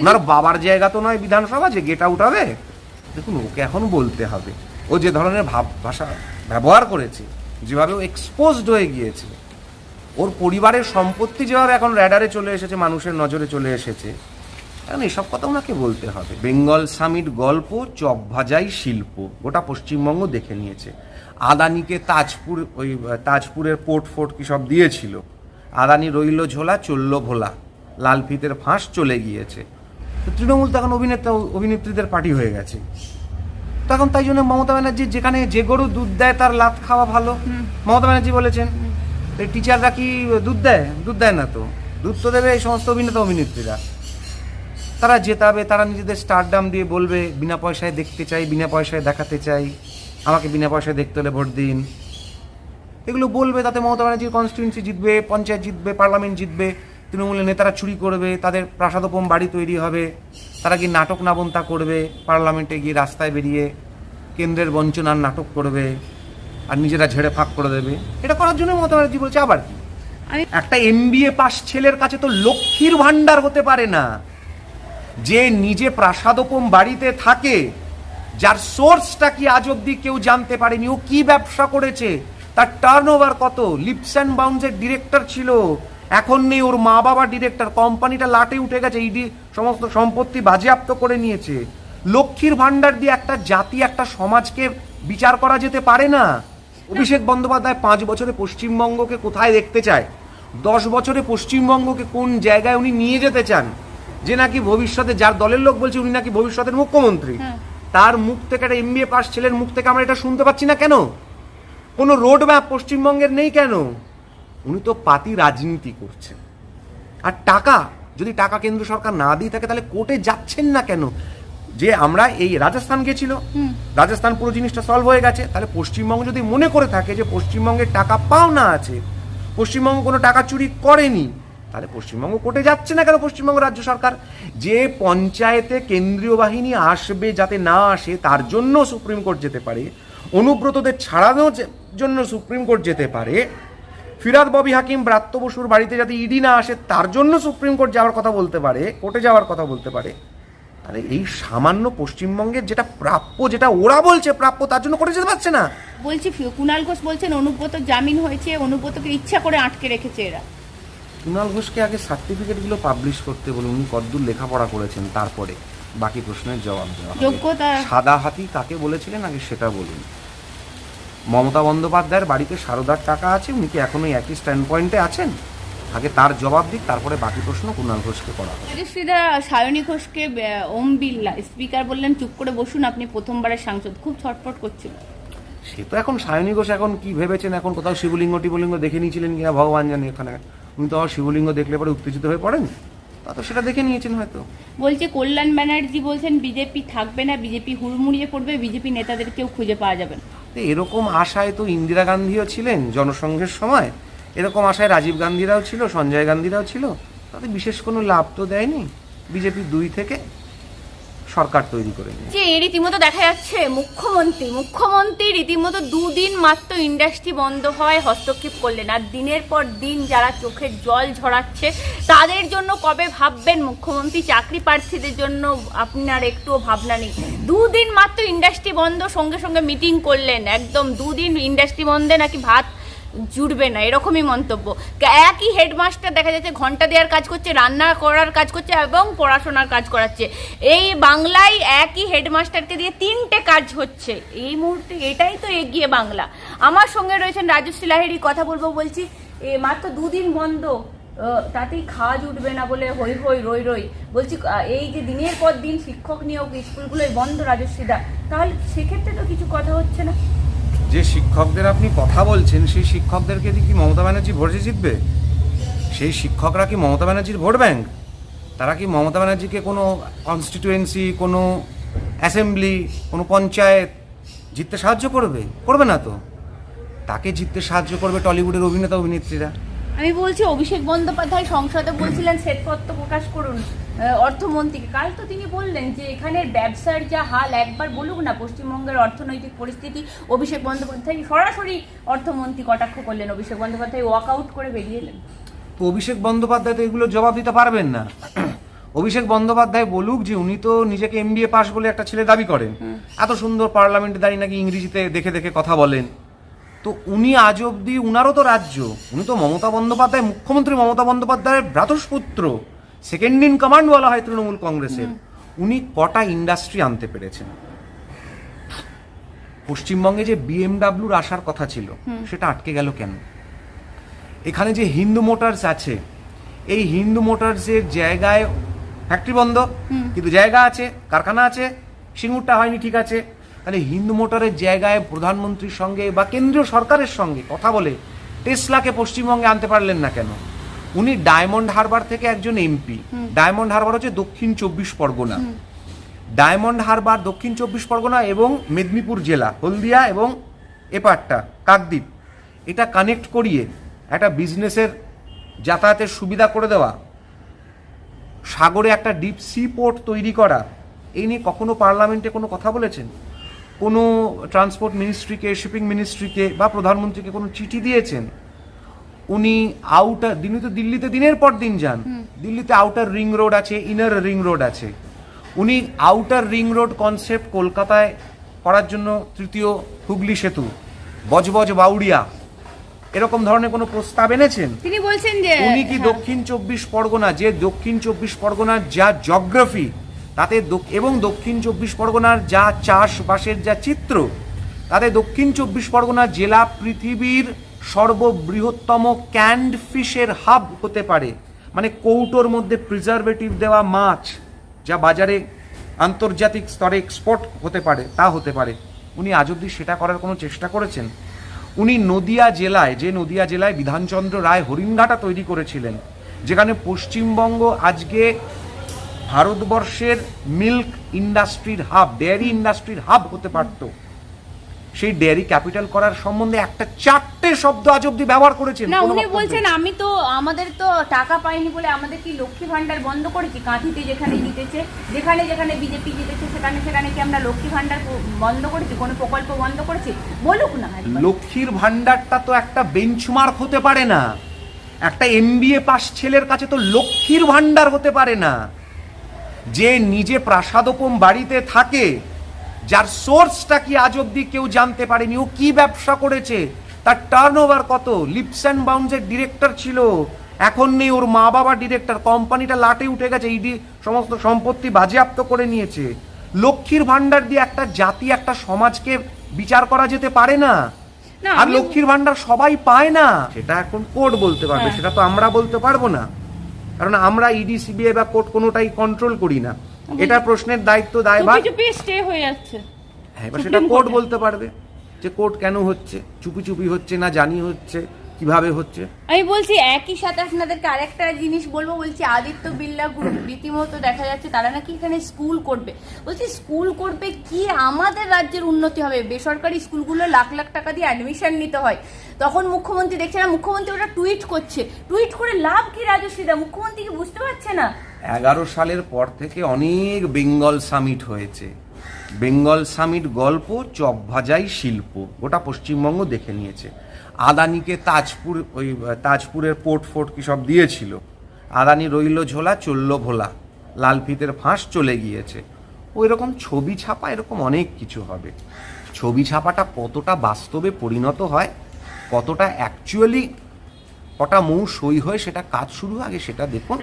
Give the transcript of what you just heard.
ওনার বাবার জায়গা তো নয় বিধানসভা, যে গেট হবে। দেখুন, ওকে এখন বলতে হবে। ও যে ধরনের ভাব ভাষা ব্যবহার করেছে, যেভাবে ও এক্সপোজড হয়ে গিয়েছে, ওর পরিবারের সম্পত্তি যেভাবে এখন র্যাডারে চলে এসেছে, মানুষের নজরে চলে এসেছে, এখন এসব কথা ওনাকে বলতে হবে। বেঙ্গল সামিট গল্প চপ ভাজাই শিল্প, গোটা পশ্চিমবঙ্গ দেখে নিয়েছে। আদানিকে তাজপুর, ওই, তাজপুরের পোর্ট ফোর্ট কি সব দিয়েছিল? আদানি রইল ঝোলা, চলল ভোলা। লাল লালফিতের ফাঁস চলে গিয়েছে। তো তৃণমূল তখন অভিনেতা অভিনেত্রীদের পার্টি হয়ে গেছে। তখন তাই জন্য মমতা ব্যানার্জি যেখানে যে গরু দুধ দেয় তার লাত খাওয়া ভালো। মমতা ব্যানার্জি বলেছেন এই টিচাররা কি দুধ দেয়? দুধ দেয় না তো। দুধ তো দেবে এই সমস্ত অভিনেতা অভিনেত্রীরা। তারা জেতাবে তারা নিজেদের স্টারডাম দিয়ে বলবে বিনা পয়সায় দেখতে চাই বিনা পয়সায় দেখাতে চাই। আমাকে বিনা পয়সায় দেখতে হলে ভোট দিন। এগুলো বলবে তাতে মমতা ব্যানার্জির কনস্টিটিউন্সি জিতবে পঞ্চায়েত জিতবে পার্লামেন্ট জিতবে। তৃণমূলের নেতারা চুরি করবে তাদের প্রাসাদোপম বাড়ি তৈরি হবে তারা কি নাটক নাবন্তা করবে পার্লামেন্টে গিয়ে রাস্তায় বেরিয়ে কেন্দ্রের বঞ্চনার নাটক করবে আর নিজেরা ঝেড়ে ফাঁক করে দেবে? এটা করার জন্য মমতা ব্যানার্জি বলছে আবার কি? একটা এমবিএ পাস ছেলের কাছে তো লক্ষ্মীর ভান্ডার হতে পারে না। যে নিজে প্রাসাদোপম বাড়িতে থাকে যার সোর্সটা কি আজ অব্দি কেউ জানতে পারেনি ও কি ব্যবসা করেছে তার টার্ন ওভার কত লিপস অ্যান্ড বাউন্সের ডিরেক্টর ছিল এখন নেই ওর মা বাবা ডিরেক্টর কোম্পানিটা লাটে উঠে গেছে ইডি সমস্ত সম্পত্তি বাজেয়াপ্ত করে নিয়েছে। লক্ষ্মীর ভান্ডার দিয়ে একটা জাতি একটা সমাজকে বিচার করা যেতে পারে না? অভিষেক বন্দ্যোপাধ্যায় পাঁচ বছরে পশ্চিমবঙ্গকে কোথায় দেখতে চায়? দশ বছরে পশ্চিমবঙ্গকে কোন জায়গায় উনি নিয়ে যেতে চান? যে নাকি ভবিষ্যতে যার দলের লোক বলছে উনি নাকি ভবিষ্যতের মুখ্যমন্ত্রী। হ্যাঁ। তার মুখ থেকে একটা এমবিএ পাস ছেলের মুখ থেকে আমরা এটা শুনতে পাচ্ছি না কেন? কোনো রোড ম্যাপ পশ্চিমবঙ্গের নেই কেন? উনি তো পাতি রাজনীতি করছেন। আর টাকা যদি টাকা কেন্দ্র সরকার না দিয়ে থাকে তাহলে কোর্টে যাচ্ছেন না কেন? যে আমরা এই রাজস্থান গেছিল রাজস্থান পুরো জিনিসটা সলভ হয়ে গেছে। তাহলে পশ্চিমবঙ্গ যদি মনে করে থাকে যে পশ্চিমবঙ্গের টাকা পাওনা আছে পশ্চিমবঙ্গ কোনো টাকা চুরি করেনি তাহলে পশ্চিমবঙ্গ কোর্টে যাচ্ছে না কেন পশ্চিমবঙ্গ রাজ্য সরকার? যে পঞ্চায়েতে কেন্দ্রীয় বাহিনী আসবে যাতে না আসে তার জন্য সুপ্রিম কোর্ট যেতে পারে অনুব্রতদের ছাড়ানোর জন্য সুপ্রিম কোর্ট যেতে পারে ফিরাদ ববি হাকিম ব্রাত্য বসুর বাড়িতে যাতে ইডি না আসে তার জন্য সুপ্রিম কোর্ট যাওয়ার কথা বলতে পারে কোর্টে যাওয়ার কথা বলতে পারে। তাহলে এই সামান্য পশ্চিমবঙ্গের যেটা প্রাপ্য যেটা ওরা বলছে প্রাপ্য তার জন্য কোর্টে যেতে পারছে না। বলছি কুণাল ঘোষ বলছেন অনুব্রত জামিন হয়েছে অনুব্রতকে ইচ্ছা করে আটকে রেখেছে এরা। কুণাল ঘোষকে আগে সার্টিফিকেটগুলো পাবলিশ করতে বলুন উনি কদ্দূর লেখাপড়া করেছেন তারপরে বাকি প্রশ্নের জবাব দেওয়া সাদা হাতি কাকে বলেছিলেন আগে সেটা বলুন। মমতা বন্দ্যোপাধ্যায়ের বাড়িতে সারদার টাকা আছে উনি কি এখনও একই স্ট্যান্ড পয়েন্টে আছেন? আগে তার জবাব দিক তারপরে বাকি প্রশ্ন কুণাল ঘোষকে করা রাজশ্রীদা সায়নী ঘোষকে ওম বিল্লা স্পিকার বললেন চুপ করে বসুন আপনি প্রথমবারের সাংসদ। খুব ছটফট করছিল। সে তো এখন সায়নী ঘোষ এখন কি ভেবেছেন? এখন কোথাও শিবলিঙ্গ টিবলিঙ্গ দেখে নিয়েছিলেন কিনা ভগবান জানে এখানে। উনি তো শিবলিঙ্গ দেখলে পরে উত্তেজিত হয়ে পড়েন। তা সেটা দেখে নিয়েছেন হয়তো। বলছে কল্যাণ ব্যানার্জি বলছেন বিজেপি থাকবে না বিজেপি হুড়মুড়িয়ে পড়বে বিজেপি নেতাদের কেউ খুঁজে পাওয়া যাবে না। এরকম আশায় তো ইন্দিরা গান্ধীও ছিলেন জনসংঘের সময়। এরকম আশায় রাজীব গান্ধীরাও ছিল, সঞ্জয় গান্ধীরাও ছিল। তাতে বিশেষ কোনো লাভ তো দেয়নি। বিজেপি দুই থেকে সরকার তৈরি করে যে রীতিমতো দেখা যাচ্ছে মুখ্যমন্ত্রী মুখ্যমন্ত্রী রীতিমতো দুদিন মাত্র ইন্ডাস্ট্রি বন্ধ হয় হস্তক্ষেপ করলেন আর দিনের পর দিন যারা চোখের জল ঝরাচ্ছে, তাদের জন্য কবে ভাববেন মুখ্যমন্ত্রী? চাকরি প্রার্থীদের জন্য আপনার একটুও ভাবনা নেই। দুদিন মাত্র ইন্ডাস্ট্রি বন্ধ, সঙ্গে সঙ্গে মিটিং করলেন, একদম দুদিন ইন্ডাস্ট্রি বন্ধে নাকি ভাত জুড়বে না, এরকমই মন্তব্য। একই হেডমাস্টার দেখা যাচ্ছে ঘণ্টা দেওয়ার কাজ করছে, রান্না করার কাজ করছে এবং পড়াশোনার কাজ করাচ্ছে। এই বাংলায় একই হেডমাস্টারকে দিয়ে তিনটে কাজ হচ্ছে। এই মুহূর্তে এটাই তো এগিয়ে বাংলা। আমার সঙ্গে রয়েছেন রাজশ্রী লাহিড়ি, কথা বলব বলছি, এ মাত্র দুদিন বন্ধ তাতেই খাওয়া জুটবে না বলে হই হই রই রই। বলছি এই যে দিনের পর দিন শিক্ষক নিয়োগ স্কুলগুলোই বন্ধ রাজশ্রীদা, তাহলে সেক্ষেত্রে তো কিছু কথা হচ্ছে না। যে শিক্ষকদের আপনি কথা বলছেন, সেই শিক্ষকদেরকে কি মমতা ব্যানার্জি ভোটে জিতবে? সেই শিক্ষকরা কি মমতা ব্যানার্জির ভোট ব্যাংক? তারা কি মমতা ব্যানার্জিকে কোনো কনস্টিটিউয়েন্সি কোনো অ্যাসেম্বলি কোনো পঞ্চায়েত জিততে সাহায্য করবে? করবে না তো। তাকে জিততে সাহায্য করবে টলিউডের অভিনেতা, অভিনেত্রীরা। আমি বলছি, অভিষেক বন্দ্যোপাধ্যায় সংসদে বলছিলেন শ্বেতপত্র প্রকাশ করুন। অর্থমন্ত্রীকে। কাল তো তিনি বললেন যে এখানের ব্যবসার যা হাল একবার বলুক না পশ্চিমবঙ্গের অর্থনৈতিক পরিস্থিতি অভিষেক বন্দ্যোপাধ্যায় সরাসরি অর্থমন্ত্রী কটাক্ষ করলেন। অভিষেক বন্দ্যোপাধ্যায় ওয়াক আউট করে বেরিয়ে এলেন। তো অভিষেক বন্দ্যোপাধ্যায় তো এগুলো জবাব দিতে পারবেন না। অভিষেক বন্দ্যোপাধ্যায় বলুক যে উনি তো নিজেকে এমবিএ পাস বলে একটা ছেলে দাবি করেন। এত সুন্দর পার্লামেন্টে দাঁড়িয়ে নাকি ইংরেজিতে দেখে দেখে কথা বলেন। তো উনি আজ অব্দি উনারও তো রাজ্য। উনি তো মমতা বন্দ্যোপাধ্যায় মুখ্যমন্ত্রী মমতা বন্দ্যোপাধ্যায়ের ভ্রাতুষ্পুত্র। সেকেন্ড ইন কমান্ড বলা হয় তৃণমূল কংগ্রেসের। উনি কটা ইন্ডাস্ট্রি আনতে পেরেছেন। পশ্চিমবঙ্গে যে বিএমডাব্লিউর আসার কথা ছিল সেটা আটকে গেল কেন? এখানে যে হিন্দু মোটরস আছে এই হিন্দু মোটরসের জায়গায় ফ্যাক্টরি বন্ধ কিন্তু জায়গা আছে কারখানা আছে সিঙ্গুরটা হয়নি ঠিক আছে। তাহলে হিন্দু মোটরের জায়গায় প্রধানমন্ত্রীর সঙ্গে বা কেন্দ্রীয় সরকারের সঙ্গে কথা বলে টেসলাকে পশ্চিমবঙ্গে আনতে পারলেন না কেন? উনি ডায়মন্ড হারবার থেকে একজন এমপি। ডায়মন্ড হারবার হচ্ছে দক্ষিণ চব্বিশ পরগনা। ডায়মন্ড হারবার দক্ষিণ চব্বিশ পরগনা এবং মেদিনীপুর জেলা হলদিয়া এবং এপারটা কাকদ্বীপ। এটা কানেক্ট করিয়ে একটা বিজনেসের যাতায়াতের সুবিধা করে দেওয়া সাগরে একটা ডিপ সি পোর্ট তৈরি করা এই নিয়ে কখনো পার্লামেন্টে কোনো কথা বলেছেন? কোনো ট্রান্সপোর্ট মিনিস্ট্রিকে শিপিং মিনিস্ট্রিকে বা প্রধানমন্ত্রীকে কোনো চিঠি দিয়েছেন? উনি আউটার তিনি তো দিল্লিতে দিনের পর দিন যান। দিল্লিতে আউটার রিং রোড আছে ইনার রিং রোড আছে। উনি আউটার রিং রোড কনসেপ্ট কলকাতায় করার জন্য তৃতীয় হুগলি সেতু বজবজ বাউড়িয়া এরকম ধরনের কোনো প্রস্তাব এনেছেন? তিনি বলছেন যে উনি কি হ্যাঁ। দক্ষিণ চব্বিশ পরগনা যে দক্ষিণ চব্বিশ পরগনার যা জগ্রাফি তাতে এবং দক্ষিণ চব্বিশ পরগনার যা চাষবাসের যা চিত্র তাতে দক্ষিণ চব্বিশ পরগনা জেলা পৃথিবীর সর্ববৃহত্তম ক্যান্ড ফিশের হাব হতে পারে মানে কৌটোর মধ্যে প্রিজারভেটিভ দেওয়া মাছ যা বাজারে আন্তর্জাতিক স্তরে এক্সপোর্ট হতে পারে, তা হতে পারে। উনি আজ অব্দি সেটা করার কোনো চেষ্টা করেছেন। উনি নদিয়া জেলায়, যে নদিয়া জেলায় বিধানচন্দ্র রায় হরিণঘাটা তৈরি করেছিলেন, যেখানে পশ্চিমবঙ্গ আজকে ভারতবর্ষের মিল্ক ইন্ডাস্ট্রির হাব ডেয়ারি ইন্ডাস্ট্রির হাব হতে পারত। সেই ডেয়ারি ক্যাপিটাল করার সম্বন্ধে একটা চারটে শব্দ আজ অব্দি ব্যবহার করেছেন না উনি বলছেন আমি তো আমাদের তো টাকা পাইনি বলে আমাদের কি লক্ষ্মী ভান্ডার বন্ধ করেছি? কাঁথিতে যেখানে জিতেছে যেখানে যেখানে বিজেপি জিতেছে সেখানে সেখানে কি আমরা লক্ষ্মী ভান্ডার বন্ধ করেছি? কোনো প্রকল্প বন্ধ করেছি? বলুক না লক্ষ্মীর ভান্ডারটা তো একটা বেঞ্চমার্ক হতে পারে না। একটা এমবিএ পাস ছেলের কাছে তো লক্ষ্মীর ভান্ডার হতে পারে না। যে নিজে প্রাসাদোপম বাড়িতে থাকে যার সোর্সটা কি আজ অব্দি কেউ জানতে পারেনি ও কি ব্যবসা করেছে তার টার্ন ওভার কত লিপস অ্যান্ড বাউন্সের ডিরেক্টর ছিল। এখন নেই ওর মা বাবা ডিরেক্টর কোম্পানিটা লাটে উঠে গেছে ইডি সমস্ত সম্পত্তি বাজেয়াপ্ত করে নিয়েছে। লক্ষ্মীর ভান্ডার দিয়ে একটা জাতি একটা সমাজকে বিচার করা যেতে পারে না। আর লক্ষ্মীর ভান্ডার সবাই পায় না। সেটা এখন কোর্ট বলতে পারবে হ্যাঁ। সেটা তো আমরা বলতে পারব না। কারণ আমরা ইডি সিবিআই বা কোর্ট কোনোটাই কন্ট্রোল করি না। এটা প্রশ্নের দায়িত্ব দায়ভার। চুপি চুপি স্টে হয়ে যাচ্ছে। হ্যাঁ এবার সেটা কোর্ট বলতে পারবে যে কোর্ট কেন হচ্ছে চুপি চুপি হচ্ছে না জানি হচ্ছে কীভাবে হচ্ছে। আমি বলছি একই সাথে আপনাদেরকে আরেকটা জিনিস বলব বলছি আদিত্য বিড়লা গ্রুপ রীতিমতো দেখা যাচ্ছে তারা নাকি এখানে স্কুল করবে। বলছি স্কুল করবে কি? আমাদের রাজ্যের উন্নতি হবে। বেসরকারি স্কুলগুলো লাখ লাখ টাকা দিয়ে অ্যাডমিশন নিতে হয়। তখন মুখ্যমন্ত্রী দেখছে না মুখ্যমন্ত্রী ওটা টুইট করছে। টুইট করে লাভ কি রাজশ্রীদা মুখ্যমন্ত্রী কি বুঝতে পারছে না? এগারো সালের পর থেকে অনেক বেঙ্গল সামিট হয়েছে। বেঙ্গল সামিট গল্প চপ ভাজাই শিল্প, গোটা পশ্চিমবঙ্গ দেখে নিয়েছে। আদানিকে তাজপুর, ওই, তাজপুরের পোর্ট ফোর্ট কি সব দিয়েছিল। আদানি রইল ঝোলা, চলল ভোলা। লালফিতের ফাঁস চলে গিয়েছে। ওই রকম ছবি ছাপা এরকম অনেক কিছু হবে। ছবি ছাপাটা কতটা বাস্তবে পরিণত হয়, কতটা অ্যাকচুয়ালি কটা মৌ সই হয়ে, সেটা কাজ শুরু আগে সেটা দেখুন।